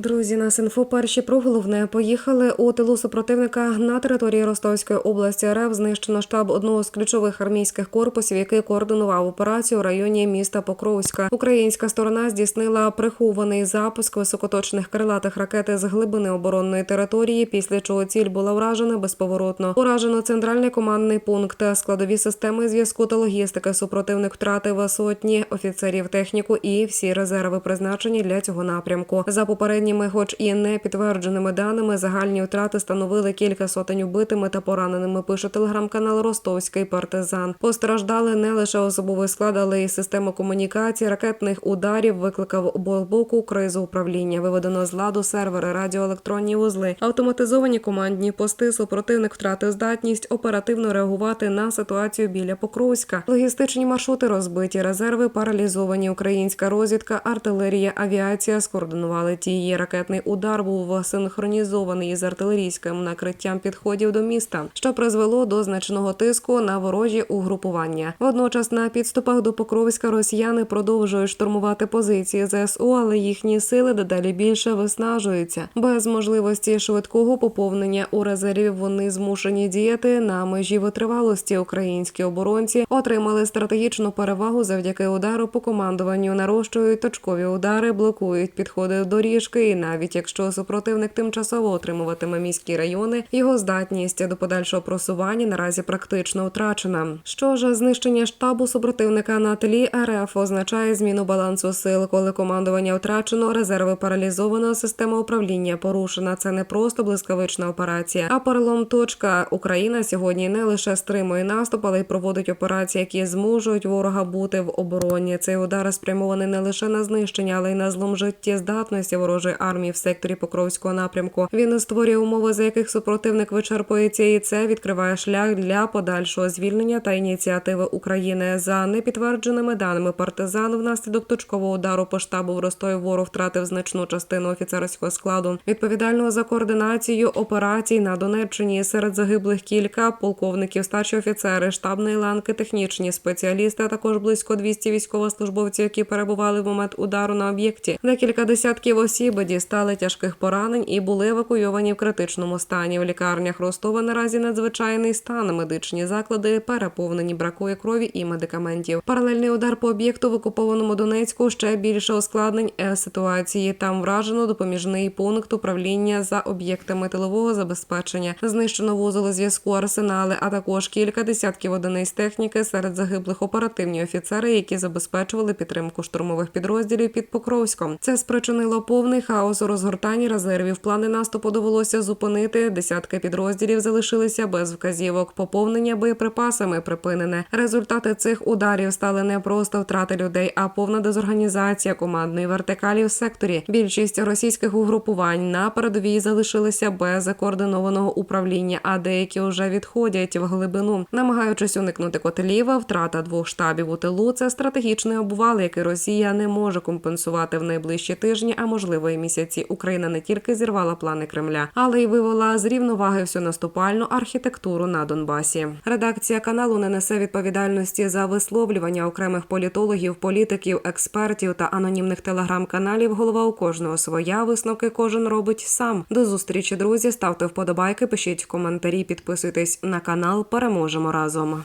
Друзі, на інфо перші про головне поїхали у тилу супротивника на території Ростовської області. РФ знищено штаб одного з ключових армійських корпусів, який координував операцію у районі міста Покровська. Українська сторона здійснила прихований запуск високоточних крилатих ракет з глибини оборонної території, після чого ціль була вражена безповоротно. Уражено центральний командний пункт, складові системи зв'язку та логістики. Супротивник втратив сотні офіцерів техніку і всі резерви призначені для цього напрямку. За попередніми, хоч і не підтвердженими даними, загальні втрати становили кілька сотень убитими та пораненими. Пише телеграм-канал Ростовський партизан. Постраждали не лише особовий склад, але й система комунікації, ракетних ударів викликав боку кризу управління. Виведено з ладу сервери, радіоелектронні вузли, автоматизовані командні пости. Супротивник втратив здатність оперативно реагувати на ситуацію біля Покровська. Логістичні маршрути розбиті, резерви паралізовані. Українська розвідка, артилерія, авіація скоординували дії. Ракетний удар був синхронізований із артилерійським накриттям підходів до міста, що призвело до значного тиску на ворожі угрупування. Водночас на підступах до Покровська росіяни продовжують штурмувати позиції ЗСУ, але їхні сили дедалі більше виснажуються. Без можливості швидкого поповнення у резерві вони змушені діяти на межі витривалості. Українські оборонці отримали стратегічну перевагу завдяки удару по командуванню. Нарощують точкові удари, блокують підходи доріжки. Навіть якщо супротивник тимчасово отримуватиме міські райони, його здатність до подальшого просування наразі практично втрачена. Що ж, знищення штабу супротивника на тлі РФ означає зміну балансу сил, коли командування втрачено, резерви паралізовано, система управління порушена. Це не просто блискавична операція, а перелом точка. Україна сьогодні не лише стримує наступ, але й проводить операції, які змушують ворога бути в обороні. Цей удар спрямований не лише на знищення, але й на злом життєздатності ворожої армії в секторі Покровського напрямку. Він створює умови, за яких супротивник вичерпується, і це відкриває шлях для подальшого звільнення та ініціативи України. За непідтвердженими даними партизан, внаслідок точкового удару по штабу в Ростові ворог втратив значну частину офіцерського складу, відповідального за координацію операцій на Донеччині. Серед загиблих кілька полковників, старші офіцери, штабної ланки, технічні спеціалісти, а також близько 200 військовослужбовців, які перебували в момент удару на об'єкті. Декілька десятків осіб дістали тяжких поранень і були евакуйовані в критичному стані. В лікарнях Ростова наразі надзвичайний стан. Медичні заклади переповнені, бракує крові і медикаментів. Паралельний удар по об'єкту в окупованому Донецьку ще більше ускладнень е, ситуації. Там вражено допоміжний пункт управління за об'єктами тилового забезпечення. Знищено вузол зв'язку арсенали, а також кілька десятків одиниць техніки серед загиблих оперативні офіцери, які забезпечували підтримку штурмових підрозділів під Покровськом. Це спричинило повний хаос у розгортанні резервів. Плани наступу довелося зупинити. Десятки підрозділів залишилися без вказівок. Поповнення боєприпасами припинене. Результати цих ударів стали не просто втрати людей, а повна дезорганізація командної вертикалі в секторі. Більшість російських угрупувань на передовій залишилися без координованого управління, а деякі вже відходять в глибину, намагаючись уникнути котелів. Втрата двох штабів у тилу це стратегічний обвал, який Росія не може компенсувати в найближчі тижні, а можливо і місяці. Україна не тільки зірвала плани Кремля, але й вивела з рівноваги всю наступальну архітектуру на Донбасі. Редакція каналу не несе відповідальності за висловлювання окремих політологів, політиків, експертів та анонімних телеграм-каналів. Голова у кожного своя висновки кожен робить сам. До зустрічі, друзі. Ставте вподобайки, пишіть коментарі, підписуйтесь на канал. Переможемо разом.